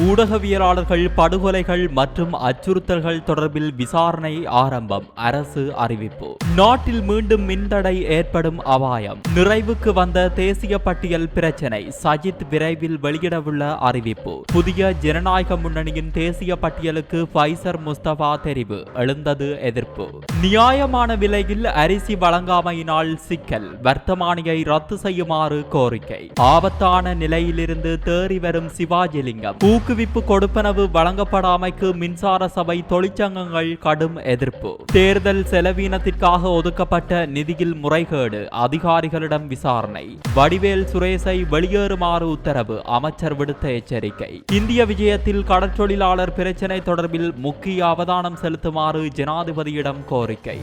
ஊடகவியலாளர்கள் படுகொலைகள் மற்றும் அச்சுறுத்தல்கள் தொடர்பில் விசாரணை ஆரம்பம். அரசு அறிவிப்பு. நாட்டில் மீண்டும் மின்தடை ஏற்படும் அபாயம். நிறைவுக்கு வந்த தேசிய பட்டியல் பிரச்சினை. சஜித் விரைவில் வெளியிடவுள்ள அறிவிப்பு. புதிய ஜனநாயக முன்னணியின் தேசிய பட்டியலுக்கு ஃபைசர் முஸ்தபா தெரிவு. எழுந்தது எதிர்ப்பு. நியாயமான விலையில் அரிசி வழங்காமையினால் சிக்கல். வர்த்தமானியை ரத்து செய்யுமாறு கோரிக்கை. ஆபத்தான நிலையிலிருந்து தேறி வரும் சிவாஜிலிங்கம். ஊக்குவிப்பு கொடுப்பனவு வழங்கப்படாமைக்கு மின்சார சபை தொழிற்சங்கங்கள் கடும் எதிர்ப்பு. தேர்தல் செலவீனத்திற்காக ஒதுக்கப்பட்ட நிதியில் முறைகேடு அதிகாரிகளிடம் விசாரணை. வடிவேல் சுரேஷை வெளியேறுமாறு உத்தரவு அமைச்சர் விடுத்த எச்சரிக்கை. இந்திய விஜயத்தில் கடற்றொழிலாளர் பிரச்சினை தொடர்பில் முக்கிய அவதானம் செலுத்துமாறு ஜனாதிபதியிடம் கோரிக்கை.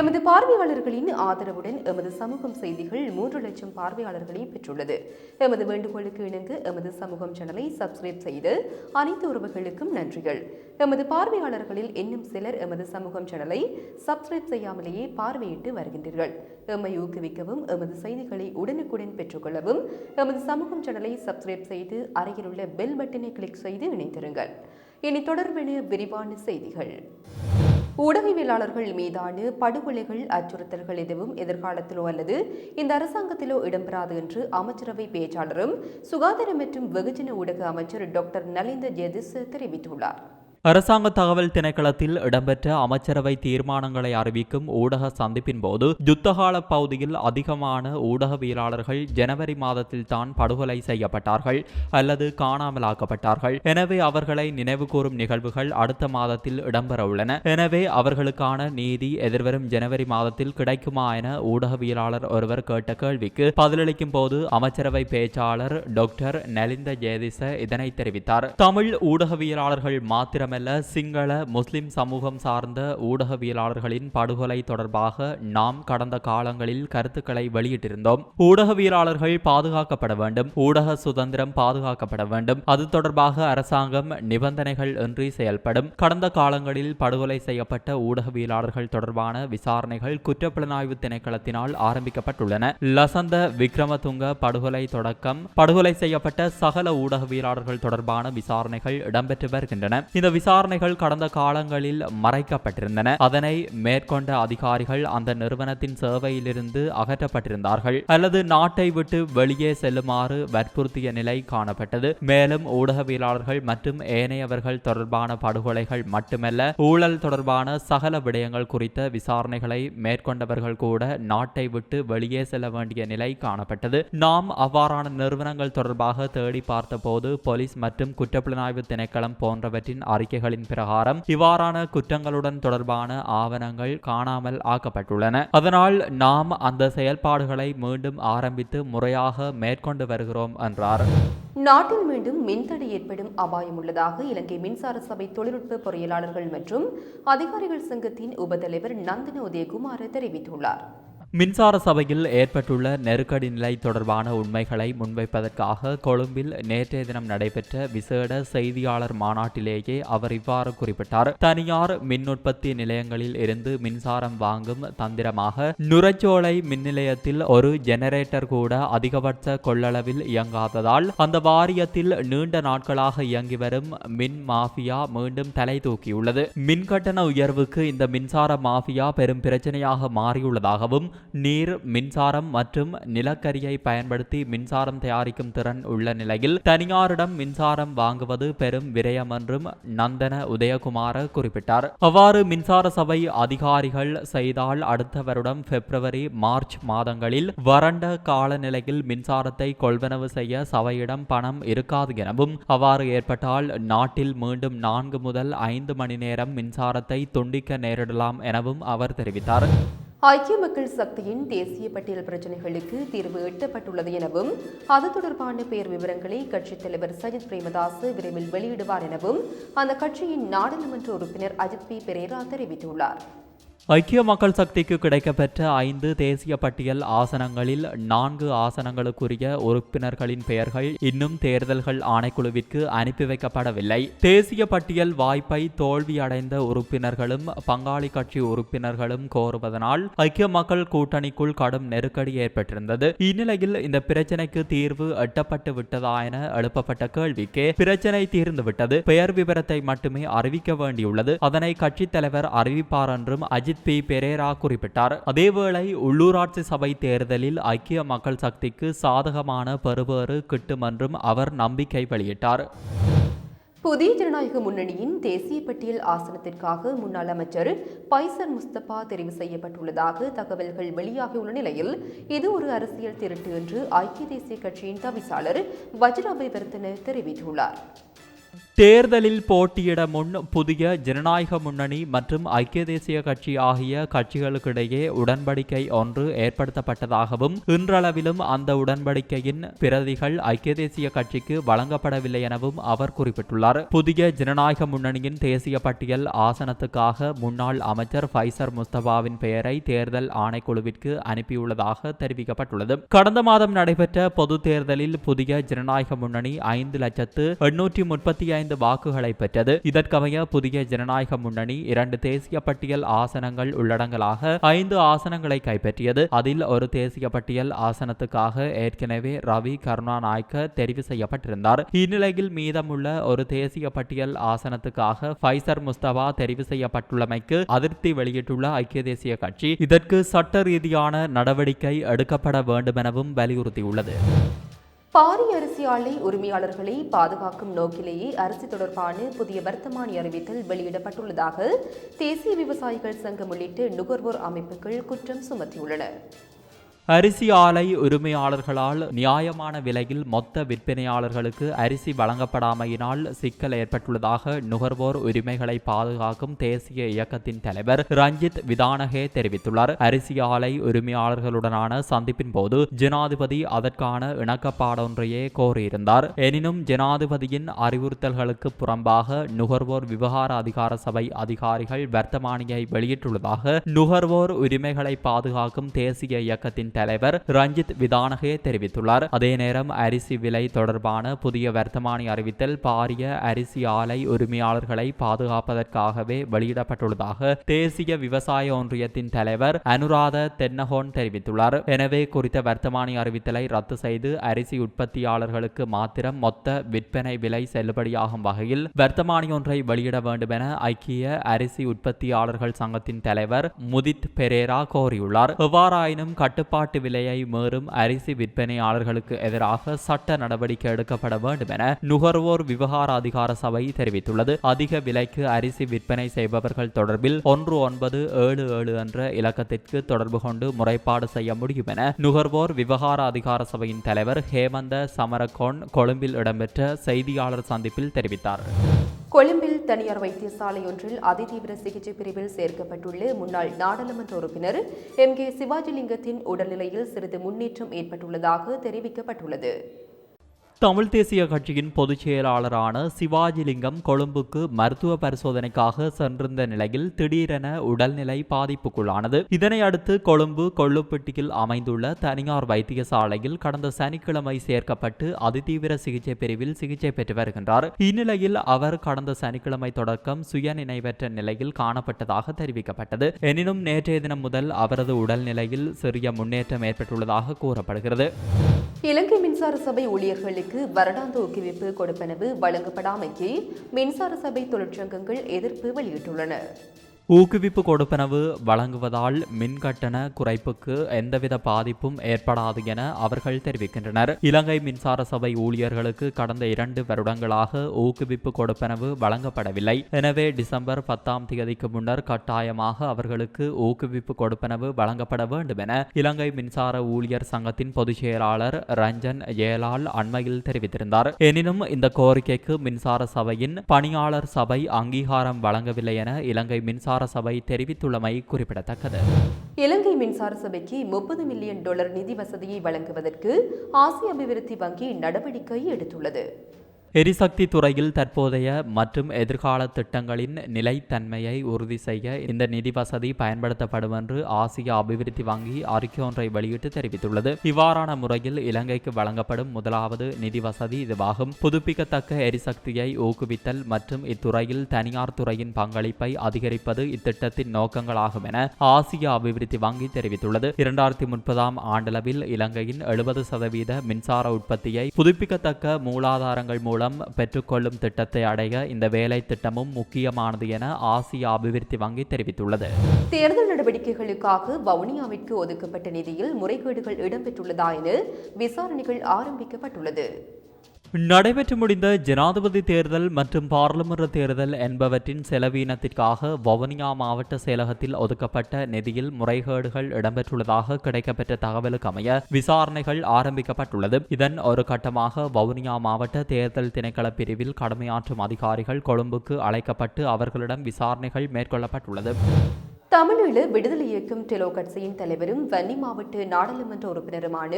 எமது பார்வையாளர்களின் ஆதரவுடன் எமது சமூகம் செய்திகள் மூன்று லட்சம் பார்வையாளர்களை பெற்றுள்ளது. எமது வேண்டுகோளுக்கு இணங்க எமது சமூகம் சேனலை சப்ஸ்கிரைப் செய்து அனைத்து உறவுகளுக்கும் நன்றிகள். எமது பார்வையாளர்களில் இன்னும் சிலர் எமது சமூகம் சேனலை சப்ஸ்கிரைப் செய்யாமலேயே பார்வையிட்டு வருகின்றீர்கள். எம்மை ஊக்குவிக்கவும் எமது செய்திகளை உடனுக்குடன் பெற்றுக்கொள்ளவும் எமது சமூகம் சேனலை சப்ஸ்கிரைப் செய்து அருகிலுள்ள பெல் பட்டனை கிளிக் செய்து இணைந்திருங்கள். இனி தொடர்பென விரிவான செய்திகள். ஊடகவியலாளர்கள் மீதான படுகொலைகள் அச்சுறுத்தல்கள் எதுவும் எதிர்காலத்திலோ அல்லது இந்த அரசாங்கத்திலோ இடம்பெறாது என்று அமைச்சரவை பேச்சாளரும் சுகாதார மற்றும் வெகுஜன ஊடக அமைச்சர் டாக்டர் நலிந்த ஜெதிஸ் தெரிவித்துள்ளார். அரசாங்க தகவல் திணைக்களத்தில் இடம்பெற்ற அமைச்சரவை தீர்மானங்களை அறிவிக்கும் ஊடக சந்திப்பின் போது யுத்தகால பகுதியில் அதிகமான ஊடகவியலாளர்கள் ஜனவரி மாதத்தில் தான் படுகொலை செய்யப்பட்டார்கள் அல்லது காணாமலாக்கப்பட்டார்கள். எனவே அவர்களை நினைவுகூரும் நிகழ்வுகள் அடுத்த மாதத்தில் இடம்பெற உள்ளன. எனவே அவர்களுக்கான நீதி எதிர்வரும் ஜனவரி மாதத்தில் கிடைக்குமா என ஊடகவியலாளர் ஒருவர் கேட்ட கேள்விக்கு பதிலளிக்கும் போது அமைச்சரவை பேச்சாளர் டாக்டர் நலிந்த ஜெயதிச இதனை தெரிவித்தார். தமிழ் ஊடகவியலாளர்கள் மட்டுமல்ல சிங்கள முஸ்லிம் சமூகம் சார்ந்த ஊடகவியலாளர்களின் படுகொலை தொடர்பாக நாம் கடந்த காலங்களில் கருத்துக்களை வெளியிட்டிருந்தோம். ஊடகவியலாளர்கள் பாதுகாக்கப்பட வேண்டும். ஊடக சுதந்திரம் பாதுகாக்கப்பட வேண்டும். அது தொடர்பாக அரசாங்கம் நிபந்தனைகள் இன்றி செயல்படும். கடந்த காலங்களில் படுகொலை செய்யப்பட்ட ஊடகவியலாளர்கள் தொடர்பான விசாரணைகள் குற்றப்புலனாய்வு திணைக்களத்தினால் ஆரம்பிக்கப்பட்டுள்ளன. லசந்த விக்ரமதுங்க படுகொலை தொடக்கம். படுகொலை செய்யப்பட்ட சகல ஊடகவியலாளர்கள் தொடர்பான விசாரணைகள் இடம்பெற்று வருகின்றன. இந்த விசாரணைகள் கடந்த காலங்களில் மறைக்கப்பட்டிருந்தன. அதனை மேற்கொண்ட அதிகாரிகள் அந்த நிறுவனத்தின் சேவையிலிருந்து அகற்றப்பட்டிருந்தார்கள். அல்லது நாட்டை விட்டு வெளியே செல்லுமாறு வற்புறுத்திய நிலை காணப்பட்டது. மேலும் ஊடகவியலாளர்கள் மற்றும் ஏனையவர்கள் தொடர்பான படுகொலைகள் மட்டுமல்ல ஊழல் தொடர்பான சகல விடயங்கள் குறித்த விசாரணைகளை மேற்கொண்டவர்கள் கூட நாட்டை விட்டு வெளியே செல்ல வேண்டிய நிலை காணப்பட்டது. நாம் அவ்வாறான நிறுவனங்கள் தொடர்பாக தேடி பார்த்தபோது போலீஸ் மற்றும் குற்றப்புலனாய்வு திணைக்களம் போன்றவற்றின் அறிக்கை அறிக்கைகளின் பிரகாரம் இவ்வாறான குற்றங்களுடன் தொடர்பான ஆவணங்கள் காணாமல் ஆக்கப்பட்டுள்ளன. அதனால் நாம் அந்த செயல்பாடுகளை மீண்டும் ஆரம்பித்து முறையாக மேற்கொண்டு வருகிறோம் என்றார். நாட்டில் மீண்டும் மின்தடை ஏற்படும் அபாயம் உள்ளதாக இலங்கை மின்சார சபை தொழில்நுட்ப பொறியியலாளர்கள் மற்றும் அதிகாரிகள் சங்கத்தின் உபதலைவர் நந்தின உதயகுமார் தெரிவித்துள்ளார். மின்சார சபையில் ஏற்பட்டுள்ள நெருக்கடி நிலை தொடர்பான உண்மைகளை முன்வைப்பதற்காக கொழும்பில் நேற்றைய தினம் நடைபெற்ற விசேட செய்தியாளர் மாநாட்டிலேயே அவர் இவ்வாறு குறிப்பிட்டார். தனியார் மின் உற்பத்தி நிலையங்களில் இருந்து மின்சாரம் வாங்கும் தந்திரமாக நுரச்சோலை மின் நிலையத்தில் ஒரு ஜெனரேட்டர் கூட அதிகபட்ச கொள்ளளவில் இயங்காததால் அந்த வாரியத்தில் நீண்ட நாட்களாக இயங்கி வரும் மின் மாஃபியா மீண்டும் தலை தூக்கியுள்ளது. மின் கட்டண உயர்வுக்கு இந்த மின்சார மாஃபியா பெரும் பிரச்சனையாக மாறியுள்ளதாகவும் நீர் மின்சாரம் மற்றும் நிலக்கரியை பயன்படுத்தி மின்சாரம் தயாரிக்கும் திறன் உள்ள நிலையில் தனியாரிடம் மின்சாரம் வாங்குவது பெரும் விரயம் என்றும் நந்தன உதயகுமார குறிப்பிட்டார். அவ்வாறு மின்சார சபை அதிகாரிகள் செய்தால் அடுத்த வருடம் பிப்ரவரி மார்ச் மாதங்களில் வறண்ட காலநிலையில் மின்சாரத்தை கொள்வனவு செய்ய சபையிடம் பணம் இருக்காது எனவும் அவ்வாறு ஏற்பட்டால் நாட்டில் மீண்டும் நான்கு முதல் ஐந்து மணி நேரம் மின்சாரத்தை துண்டிக்க நேரிடலாம் எனவும் அவர் தெரிவித்தார். ஐக்கிய மக்கள் சக்தியின் தேசிய பட்டியல் பிரச்சினைகளுக்கு தீர்வு எட்டப்பட்டுள்ளது எனவும் அது தொடர்பான பெயர் விவரங்களை கட்சித் தலைவர் சஜித் பிரேமதாஸ் விரைவில் வெளியிடுவார் எனவும் அந்த கட்சியின் நாடாளுமன்ற உறுப்பினர் அஜித் பி. பெரேரா தெரிவித்துள்ளார். ஐக்கிய மக்கள் சக்திக்கு கிடைக்கப்பெற்ற ஐந்து தேசிய பட்டியல் ஆசனங்களில் நான்கு ஆசனங்களுக்குரிய உறுப்பினர்களின் பெயர்கள் இன்னும் தேர்தல்கள் ஆணைக்குழுவிற்கு அனுப்பி வைக்கப்படவில்லை. தேசிய பட்டியல் வாய்ப்பை தோல்வியடைந்த உறுப்பினர்களும் பங்காளி கட்சி உறுப்பினர்களும் கோருவதனால் ஐக்கிய மக்கள் கூட்டணிக்குள் கடும் நெருக்கடி ஏற்பட்டிருந்தது. இந்நிலையில் இந்த பிரச்சினைக்கு தீர்வு எட்டப்பட்டு விட்டதா என எழுப்பப்பட்ட கேள்விக்கு பிரச்சினை தீர்ந்துவிட்டது. பெயர் விவரத்தை மட்டுமே அறிவிக்க வேண்டியுள்ளது. அதனை கட்சித் தலைவர் அறிவிப்பார் என்றும் அஜித் பி. பெரேரா குறிப்பிட்டார். அதேவேளை உள்ளூராட்சி சபை தேர்தலில் ஐக்கிய மக்கள் சக்திக்கு சாதகமான பெறுபேறு கிட்டும் என்றும் அவர் நம்பிக்கை வெளியிட்டார். புதிய ஜனநாயக முன்னணியின் தேசிய பட்டியல் ஆசனத்திற்காக முன்னாள் அமைச்சர் பைசர் முஸ்தபா தெரிவு செய்யப்பட்டுள்ளதாக தகவல்கள் வெளியாகியுள்ள நிலையில் இது ஒரு அரசியல் திருட்டு என்று ஐக்கிய தேசிய கட்சியின் தவிசாளர் வஜ்ராபேவர்த்தன தெரிவித்துள்ளார். தேர்தலில் போட்டியிட முன் புதிய ஜனநாயக முன்னணி மற்றும் ஐக்கிய தேசிய கட்சி ஆகிய கட்சிகளுக்கிடையே உடன்படிக்கை ஒன்று ஏற்படுத்தப்பட்டதாகவும் இன்றளவிலும் அந்த உடன்படிக்கையின் பிரதிகள் ஐக்கிய தேசிய கட்சிக்கு வழங்கப்படவில்லை எனவும் அவர் குறிப்பிட்டுள்ளார். புதிய ஜனநாயக முன்னணியின் தேசிய பட்டியல் ஆசனத்துக்காக முன்னாள் அமைச்சர் ஃபைசர் முஸ்தபாவின் பெயரை தேர்தல் ஆணைக்குழுவிற்கு அனுப்பியுள்ளதாக தெரிவிக்கப்பட்டுள்ளது. கடந்த மாதம் நடைபெற்ற பொது தேர்தலில் புதிய ஜனநாயக முன்னணி ஐந்து லட்சத்து எண்ணூற்றி முப்பத்தி ஐந்து வாக்குகளை பெற்றது. இதற்கமைய புதிய ஜனநாயக முன்னணி இரண்டு தேசிய பட்டியல் ஆசனங்கள் உள்ளடங்கலாக ஐந்து ஆசனங்களை கைப்பற்றியது. அதில் ஒரு தேசிய பட்டியல் ஆசனத்துக்காக ஏற்கனவே ரவி கருணாநாயக்க தெரிவு செய்யப்பட்டிருந்தார். இந்நிலையில் மீதமுள்ள ஒரு தேசிய பட்டியல் ஆசனத்துக்காக ஃபைசர் முஸ்தபா தெரிவு செய்யப்பட்டுள்ளமைக்கு அதிருப்தி வெளியிட்டுள்ள ஐக்கிய தேசிய கட்சி. இதற்கு சட்ட ரீதியான நடவடிக்கை எடுக்கப்பட வேண்டுமெனவும் வலியுறுத்தியுள்ளது. பாரி அரிசி ஆலை உரிமையாளர்களை பாதுகாக்கும் நோக்கிலேயே அரிசி தொடர்பான புதிய வர்த்தமானி அறிவித்தல் வெளியிடப்பட்டுள்ளதாக தேசிய விவசாயிகள் சங்கம் உள்ளிட்ட நுகர்வோர் அமைப்புகள் குற்றம் சுமத்தியுள்ளன. அரிசி ஆலை உரிமையாளர்களால் நியாயமான விலையில் மொத்த விற்பனையாளர்களுக்கு அரிசி வழங்கப்படாமையினால் சிக்கல் ஏற்பட்டுள்ளதாக நுகர்வோர் உரிமைகளை பாதுகாக்கும் தேசிய இயக்கத்தின் தலைவர் ரஞ்சித் விதானகே தெரிவித்துள்ளார். அரிசி ஆலை உரிமையாளர்களுடனான சந்திப்பின் போது ஜனாதிபதி அதற்கான இணக்கப்பாடொன்றையே கோரியிருந்தார். எனினும் ஜனாதிபதியின் அறிவுறுத்தல்களுக்கு புறம்பாக நுகர்வோர் விவகார அதிகார சபை அதிகாரிகள் வர்த்தமானியை வெளியிட்டுள்ளதாக நுகர்வோர் உரிமைகளை பாதுகாக்கும் தேசிய இயக்கத்தின் தலைவர் ரஞ்சித் விதானகே தெரிவித்துள்ளார். அதே நேரம் அரிசி விலை தொடர்பான புதிய வர்த்தமானி அறிவித்தல் பாரிய அரிசி ஆலை உரிமையாளர்களை பாதுகாப்பதற்காகவே வெளியிடப்பட்டுள்ளதாக தேசிய விவசாய ஒன்றியத்தின் தலைவர் அனுராத தென்னகோன் தெரிவித்துள்ளார். எனவே குறித்த வர்த்தமானி அறிவித்தலை ரத்து செய்து அரிசி உற்பத்தியாளர்களுக்கு மாத்திரம் மொத்த விற்பனை விலை செல்லுபடியாகும் வகையில் வர்த்தமானி ஒன்றை வெளியிட வேண்டும் என ஐக்கிய அரிசி உற்பத்தியாளர்கள் சங்கத்தின் தலைவர் முதித் பெரேரா கோரியுள்ளார். எவ்வாறாயினும் கட்டுப்பாடு கட்டுப்பாட்டு விலையை மீறும் அரிசி விற்பனையாளர்களுக்கு எதிராக சட்ட நடவடிக்கை எடுக்கப்பட வேண்டும் என நுகர்வோர் விவகார அதிகார சபை தெரிவித்துள்ளது. அதிக விலைக்கு அரிசி விற்பனை செய்பவர்கள் தொடர்பில் ஒன்று ஒன்பது ஏழு ஏழு என்ற இலக்கத்திற்கு தொடர்பு கொண்டு முறைப்பாடு செய்ய முடியும் என நுகர்வோர் விவகார அதிகார சபையின் தலைவர் ஹேமந்த சமரகோன் கொழும்பில் இடம்பெற்ற செய்தியாளர் சந்திப்பில் தெரிவித்தார். கொழும்பில் தனியார் வைத்தியசாலை ஒன்றில் அதிதீவிர சிகிச்சை பிரிவில் சேர்க்கப்பட்டுள்ள முன்னாள் நாடாளுமன்ற உறுப்பினர் எம் கே சிவாஜிலிங்கத்தின் உடல்நிலையில் சிறிது முன்னேற்றம் ஏற்பட்டுள்ளதாக தெரிவிக்கப்பட்டுள்ளது. தமிழ் தேசிய கட்சியின் பொதுச் செயலாளரான சிவாஜிலிங்கம் கொழும்புக்கு மருத்துவ பரிசோதனைக்காக சென்றிருந்த நிலையில் திடீரென உடல்நிலை பாதிப்புக்குள்ளானது. இதனை அடுத்து கொழும்பு கொள்ளுப்பட்டியில் அமைந்துள்ள தனியார் வைத்தியசாலையில் கடந்த சனிக்கிழமை சேர்க்கப்பட்டு அதிதீவிர சிகிச்சை பிரிவில் சிகிச்சை பெற்று வருகின்றார். இந்நிலையில் அவர் கடந்த சனிக்கிழமை தொடக்கம் சுய நினைவற்ற நிலையில் காணப்பட்டதாக தெரிவிக்கப்பட்டது. எனினும் நேற்றைய தினம் முதல் அவரது உடல்நிலையில் சிறிய முன்னேற்றம் ஏற்பட்டுள்ளதாக கூறப்படுகிறது. இலங்கை மின்சார சபை ஊழியர்களுக்கு வருடாந்த ஊக்குவிப்பு கொடுப்பனவு வழங்கப்படாமைக்கு மின்சார சபை தொழிற்சங்கங்கள் எதிர்ப்பு வெளியிட்டுள்ளன. ஊக்குவிப்பு கொடுப்பனவு வழங்குவதால் மின் கட்டண குறைப்புக்கு எந்தவித பாதிப்பும் ஏற்படாது என அவர்கள் தெரிவிக்கின்றனர். இலங்கை மின்சார சபை ஊழியர்களுக்கு கடந்த இரண்டு வருடங்களாக ஊக்குவிப்பு கொடுப்பனவு வழங்கப்படவில்லை. எனவே டிசம்பர் பத்தாம் தேதிக்கு முன்னர் கட்டாயமாக அவர்களுக்கு ஊக்குவிப்பு கொடுப்பனவு வழங்கப்பட வேண்டும் என இலங்கை மின்சார ஊழியர் சங்கத்தின் பொதுச் செயலாளர் ரஞ்சன் ஏலால் அண்மையில் தெரிவித்திருந்தார். எனினும் இந்த கோரிக்கைக்கு மின்சார சபையின் பணியாளர் சபை அங்கீகாரம் வழங்கவில்லை என இலங்கை மின்சார சபை தெரிவித்துள்ளமை குறிப்பிடத்தக்கது. இலங்கை மின்சார சபைக்கு முப்பது மில்லியன் டாலர் நிதி வசதியை வழங்குவதற்கு ஆசிய அபிவிருத்தி வங்கி நடவடிக்கை எடுத்துள்ளது. எரிசக்தி துறையில் தற்போதைய மற்றும் எதிர்கால திட்டங்களின் நிலைத்தன்மையை உறுதி செய்ய இந்த நிதி வசதி பயன்படுத்தப்படும் என்று ஆசிய அபிவிருத்தி வங்கி அறிக்கை ஒன்றை வெளியிட்டு தெரிவித்துள்ளது. இவ்வாறான முறையில் இலங்கைக்கு வழங்கப்படும் முதலாவது நிதி வசதி இதுவாகும். புதுப்பிக்கத்தக்க எரிசக்தியை ஊக்குவித்தல் மற்றும் இத்துறையில் தனியார் துறையின் பங்களிப்பை அதிகரிப்பது இத்திட்டத்தின் நோக்கங்களாகும் என ஆசிய அபிவிருத்தி வங்கி தெரிவித்துள்ளது. இரண்டாயிரத்தி முப்பதாம் ஆண்டளவில் இலங்கையின் எழுபது சதவீத மின்சார உற்பத்தியை புதுப்பிக்கத்தக்க மூலாதாரங்கள் மூலம் பெற்றுக்கொள்ளும் திட்டத்தை அடைய இந்த வேலை திட்டமும் முக்கியமானது என ஆசிய அபிவிருத்தி வங்கி தெரிவித்துள்ளது. தேர்தல் நடவடிக்கைகளுக்காக வவுனியாவிற்கு ஒதுக்கப்பட்ட நிதியில் முறைகேடுகள் இடம்பெற்றுள்ளதா என விசாரணைகள் ஆரம்பிக்கப்பட்டுள்ளது. நடைபெற்று முடிந்த ஜனாதிபதி தேர்தல் மற்றும் பாராளுமன்ற தேர்தல் என்பவற்றின் செலவீனத்திற்காக வவுனியா மாவட்ட செயலகத்தில் ஒதுக்கப்பட்ட நிதியில் முறைகேடுகள் இடம்பெற்றுள்ளதாக கிடைக்கப்பெற்ற தகவலுக்கு அமைய விசாரணைகள் ஆரம்பிக்கப்பட்டுள்ளது. இதன் ஒரு கட்டமாக வவுனியா மாவட்ட தேர்தல் திணைக்கள பிரிவில் கடமையாற்றும் அதிகாரிகள் கொழும்புக்கு அழைக்கப்பட்டு அவர்களிடம் விசாரணைகள் மேற்கொள்ளப்பட்டுள்ளது. தமிழீழ விடுதலை இயக்கம் டெலோ கட்சியின் தலைவரும் வன்னி மாவட்ட நாடாளுமன்ற உறுப்பினருமான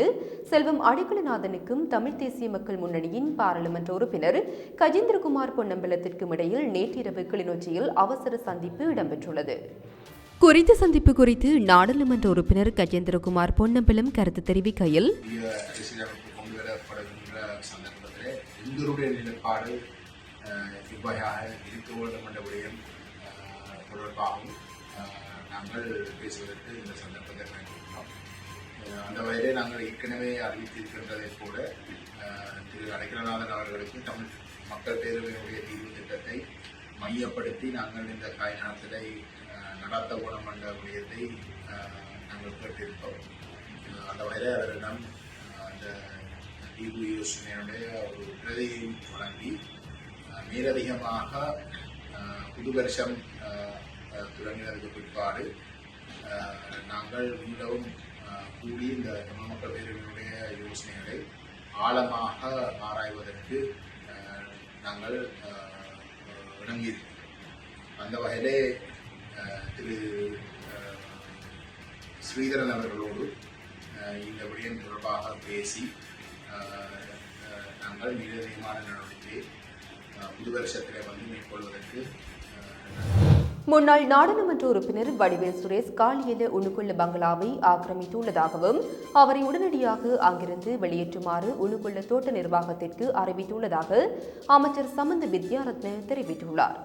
செல்வம் அடிக்கலநாதனுக்கும் தமிழ் தேசிய மக்கள் முன்னணியின் பாராளுமன்ற உறுப்பினர் கஜேந்திரகுமார் பொன்னம்பலத்திற்கும் இடையில் நேற்றிரவு கிளிநொச்சியில் அவசர சந்திப்பு இடம்பெற்றுள்ளது. குறித்த சந்திப்பு குறித்து நாடாளுமன்ற உறுப்பினர் கஜேந்திரகுமார் பொன்னம்பலம் கருத்து தெரிவிக்கையில் நிலைப்பாடு அஹ், இவ்வகையாக இருக்க வேண்டும் என்ற விடயம் அஹ், தொடர்பாகவும் அஹ், நாங்கள் பேசுவதற்கு இந்த சந்தர்ப்பத்தை பயன்படுத்தினோம். அந்த வகையிலே நாங்கள் ஏற்கனவே அறிவித்திருக்கின்றதைப் போல திரு அடைக்கலநாதன் அவர்களுக்கு தமிழ் மக்கள் பேரவையினுடைய தீர்வு திட்டத்தை மையப்படுத்தி நாங்கள் இந்த காய்நாளத்திலே நடாத்த குணம் என்ற விடயத்தை நாங்கள் கேட்டிருந்தோம் அந்த வகையில் அவரிடம் அந்த தீர்வு யோசனையுடைய ஒரு பிரதியையும் வழங்கி மேலதிகமாக புது வருஷம் தொடங்கினதுக்கு பிற்பாடு நாங்கள் மீண்டும் கூடி இந்த தமிழ் மக்கள் பேரவையினுடைய யோசனைகளை ஆழமாக ஆராய்வதற்கு நாங்கள் இணங்கியிருக்கிறோம் அந்த வகையிலே திரு ஸ்ரீதரன் அவர்களோடு இந்த விடயம் தொடர்பாக பேசி நாங்கள் நிர்ணயமான நடவடிக்கையை அஹ், புது வருஷத்தில் வந்து மேற்கொள்வதற்கு முன்னாள் நாடாளுமன்ற உறுப்பினர் வடிவேல் சுரேஷ் காலியில உணுக்குள்ள பங்களாவை ஆக்கிரமித்துள்ளதாகவும் அவரை உடனடியாக அங்கிருந்து வெளியேற்றுமாறு உணுக்குள்ள தோட்ட நிர்வாகத்திற்கு அறிவித்துள்ளதாக அமைச்சர் சமந்த வித்யாரத்ன தெரிவித்துள்ளார்.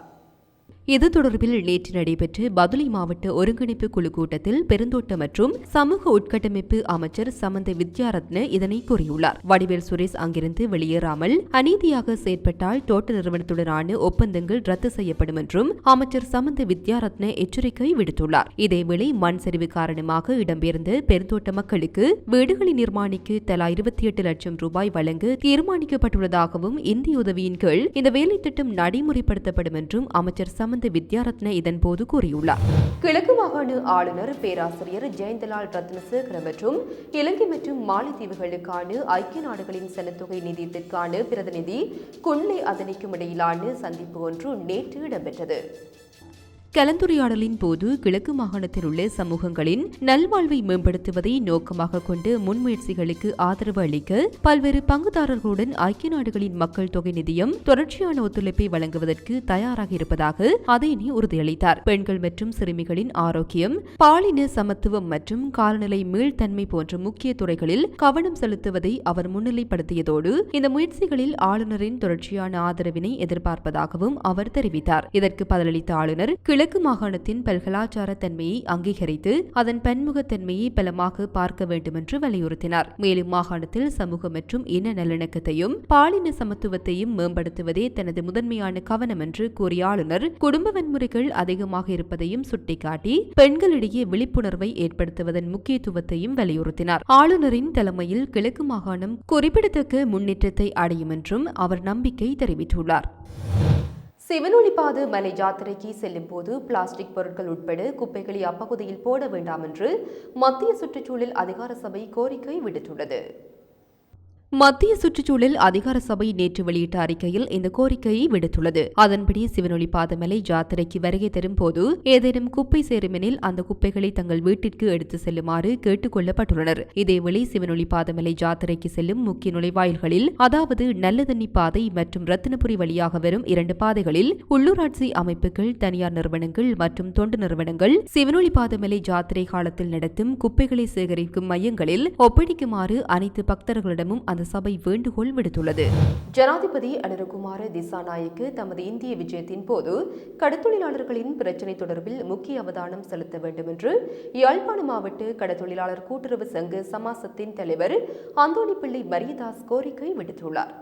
இது தொடர்பில் நேற்று நடைபெற்ற பதுளை மாவட்ட ஒருங்கிணைப்பு குழு கூட்டத்தில் பெருந்தோட்ட மற்றும் சமூக உட்கட்டமைப்பு அமைச்சர் சமந்த வித்யாரத்ன இதனை கூறியுள்ளார். வடிவேல் சுரேஷ் அங்கிருந்து வெளியேறாமல் அநீதியாக செயற்பட்டால் தோட்ட நிறுவனத்துடனான ஒப்பந்தங்கள் ரத்து செய்யப்படும் என்றும் அமைச்சர் சமந்த வித்யாரத்ன எச்சரிக்கை விடுத்துள்ளார். இதேவேளை மண் சரிவு காரணமாக இடம்பெயர்ந்த பெருந்தோட்ட மக்களுக்கு வீடுகளை நிர்மாணிக்க தலா இருபத்தி எட்டு லட்சம் ரூபாய் வழங்க தீர்மானிக்கப்பட்டுள்ளதாகவும் இந்திய உதவியின் கீழ் இந்த வேலை திட்டம் நடைமுறைப்படுத்தப்படும் என்றும் அமைச்சர் சமந்த வித்யாரத்ன இதன்போது கூறியுள்ளார். கிழக்கு மாகாண ஆளுநர் பேராசிரியர் ஜெயந்தலால் ரத்னசேகர மற்றும் இலங்கை மற்றும் மாலைத்தீவுகளுக்கான ஐக்கிய நாடுகளின் சனத்தொகை நிதியத்திற்கான பிரதிநிதி குன்லை அதனைக்கும் இடையிலான சந்திப்பு ஒன்று நேற்று இடம்பெற்றது. கலந்துரையாடலின் போது கிழக்கு மாகாணத்தில் உள்ள சமூகங்களின் நல்வாழ்வை மேம்படுத்துவதை நோக்கமாக கொண்டு முன்முயற்சிகளுக்கு ஆதரவு அளிக்க பல்வேறு பங்குதாரர்களுடன் ஐக்கிய நாடுகளின் மக்கள் தொகை நிதியம் தொடர்ச்சியான ஒத்துழைப்பை வழங்குவதற்கு தயாராக இருப்பதாக அதேனி உறுதியளித்தார். பெண்கள் மற்றும் சிறுமிகளின் ஆரோக்கியம் பாலின சமத்துவம் மற்றும் காலநிலை மீள்தன்மை போன்ற முக்கிய துறைகளில் கவனம் செலுத்துவதை அவர் முன்னிலைப்படுத்தியதோடு இந்த முயற்சிகளில் ஆளுநரின் தொடர்ச்சியான ஆதரவினை எதிர்பார்ப்பதாகவும் அவர் தெரிவித்தார். இதற்கு பதிலளித்த ஆளுநர் கிழக்கு கிழக்கு மாகாணத்தின் பல்கலாச்சார தன்மையை அங்கீகரித்து அதன் பன்முகத்தன்மையை பலமாக பார்க்க வேண்டுமென்று வலியுறுத்தினார். மேலும் மாகாணத்தில் சமூக மற்றும் இன நல்லிணக்கத்தையும் பாலின சமத்துவத்தையும் மேம்படுத்துவதே தனது முதன்மையான கவனம் என்று கூறிய ஆளுநர் குடும்ப வன்முறைகள் அதிகமாக இருப்பதையும் சுட்டிக்காட்டி பெண்களிடையே விழிப்புணர்வை ஏற்படுத்துவதன் முக்கியத்துவத்தையும் வலியுறுத்தினார். ஆளுநரின் தலைமையில் கிழக்கு மாகாணம் குறிப்பிடத்தக்க முன்னேற்றத்தை அடையும் என்றும் அவர் நம்பிக்கை தெரிவித்துள்ளார். சிவனொளிப்பாது மலை யாத்திரைக்கு செல்லும் போது பிளாஸ்டிக் பொருட்கள் உட்பட குப்பைகளை அப்பகுதியில் போட வேண்டாம் என்று மத்திய சுற்றுச்சூழல் அதிகார சபை கோரிக்கை விடுத்துள்ளது. மத்திய சுற்றுச்சூழல் அதிகார சபை நேற்று வெளியிட்ட அறிக்கையில் இந்த கோரிக்கையை விடுத்துள்ளது. அதன்படி சிவனொளி பாதமலை ஜாத்திரைக்கு வருகை தரும் போது ஏதேனும் குப்பை சேருமெனில் அந்த குப்பைகளை தங்கள் வீட்டிற்கு எடுத்து செல்லுமாறு கேட்டுக் கொள்ளப்பட்டுள்ளனர். இதேவேளை சிவனொளி பாதமலை ஜாத்திரைக்கு செல்லும் முக்கிய நுழைவாயில்களில் அதாவது நல்லதண்ணி பாதை மற்றும் ரத்தினபுரி வழியாக வரும் இரண்டு பாதைகளில் உள்ளூராட்சி அமைப்புகள் தனியார் நிறுவனங்கள் மற்றும் தொண்டு நிறுவனங்கள் சிவனொளி பாதமலை ஜாத்திரை காலத்தில் நடத்தும் குப்பைகளை சேகரிக்கும் மையங்களில் ஒப்படைக்குமாறு அனைத்து பக்தர்களிடமும் அந்த சபை வேண்டுகோள் விடுத்துள்ளது. ஜனாதிபதி அனுரகுமார திசாநாயக்கு தமது இந்திய விஜயத்தின் போது கடத்தொழிலாளர்களின் பிரச்சினை தொடர்பில் முக்கிய அவதானம் செலுத்த வேண்டும் என்று யாழ்ப்பாண மாவட்ட கடத்தொழிலாளர் கூட்டுறவு சங்க சமாசத்தின் தலைவர் அந்தோணிப்பிள்ளை மரியதாஸ் கோரிக்கை விடுத்துள்ளார்.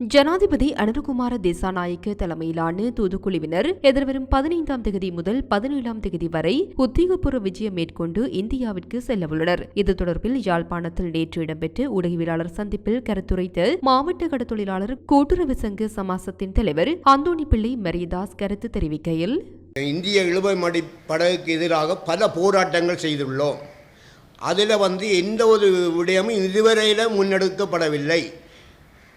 ஜனாதிபதி அனுரகுமார தேசாநாயக்க தலைமையிலான தூதுக்குழுவினர் எதிர்வரும் பதினைந்தாம் தேதி முதல் பதினேழாம் தேதி வரை உத்தியோகபூர்வ விஜயம் மேற்கொண்டு இந்தியாவிற்கு செல்லவுள்ளனர். இது தொடர்பில் யாழ்ப்பாணத்தில் நேற்று இடம்பெற்ற ஊடகவியலாளர் சந்திப்பில் கருத்துரைத்த மாவட்ட கடத்தொழிலாளர் கூட்டுறவு சங்க சமாசத்தின் தலைவர் அந்தோணி பிள்ளை மரியதாஸ் கருத்து தெரிவிக்கையில் இந்திய இழுவைமடி படகுக்கு எதிராக பல போராட்டங்கள் செய்துள்ளோம். அதில் வந்து எந்த ஒரு விடயமும் இதுவரையில் முன்னெடுக்கப்படவில்லை.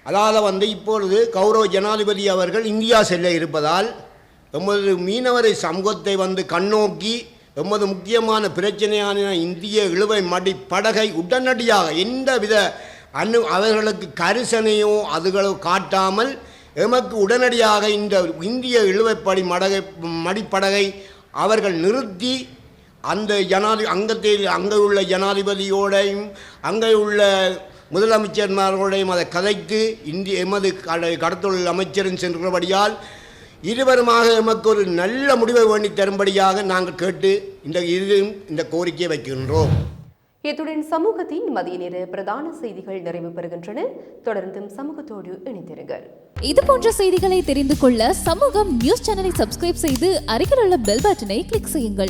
அதாவது வந்து இப்பொழுது கௌரவ ஜனாதிபதி அவர்கள் இந்தியா செல்ல இருப்பதால் எமது மீனவரை சமூகத்தை வந்து கண்ணோக்கி எமது முக்கியமான பிரச்சனையான இந்திய இழுவை மடி படகை உடனடியாக எந்தவித அனு அவர்களுக்கு கரிசனையோ அதுகளோ காட்டாமல் எமக்கு உடனடியாக இந்த இந்திய இழுவைப்படி மடகை மடிப்படகை அவர்கள் நிறுத்தி அந்த ஜனாதி அங்கத்தில் அங்கே உள்ள ஜனாதிபதியோடையும் அங்கே உள்ள முதலமைச்சர்மார்களோடையும் அதை கதைத்து இந்திய எமது கட- கடத்தொழில் அமைச்சரும் சென்றபடியால் இருவருமாக எமக்கு ஒரு நல்ல முடிவை வேண்டி தரும்படியாக நாங்கள் கேட்டு இந்த இறுதியும் இந்த கோரிக்கையை வைக்கின்றோம். இத்துடன் சமூகத்தின் மதிய நேர பிரதான செய்திகள் நிறைவு பெறுகின்றன. தொடர்ந்தும் சமூகத்தோடு இணைந்திருங்கள். இது போன்ற செய்திகளை தெரிந்து கொள்ள சமூகம் நியூஸ் சேனலை சப்ஸ்கிரைப் செய்து அருகில் உள்ள பெல் பட்டனை கிளிக் செய்யுங்கள்.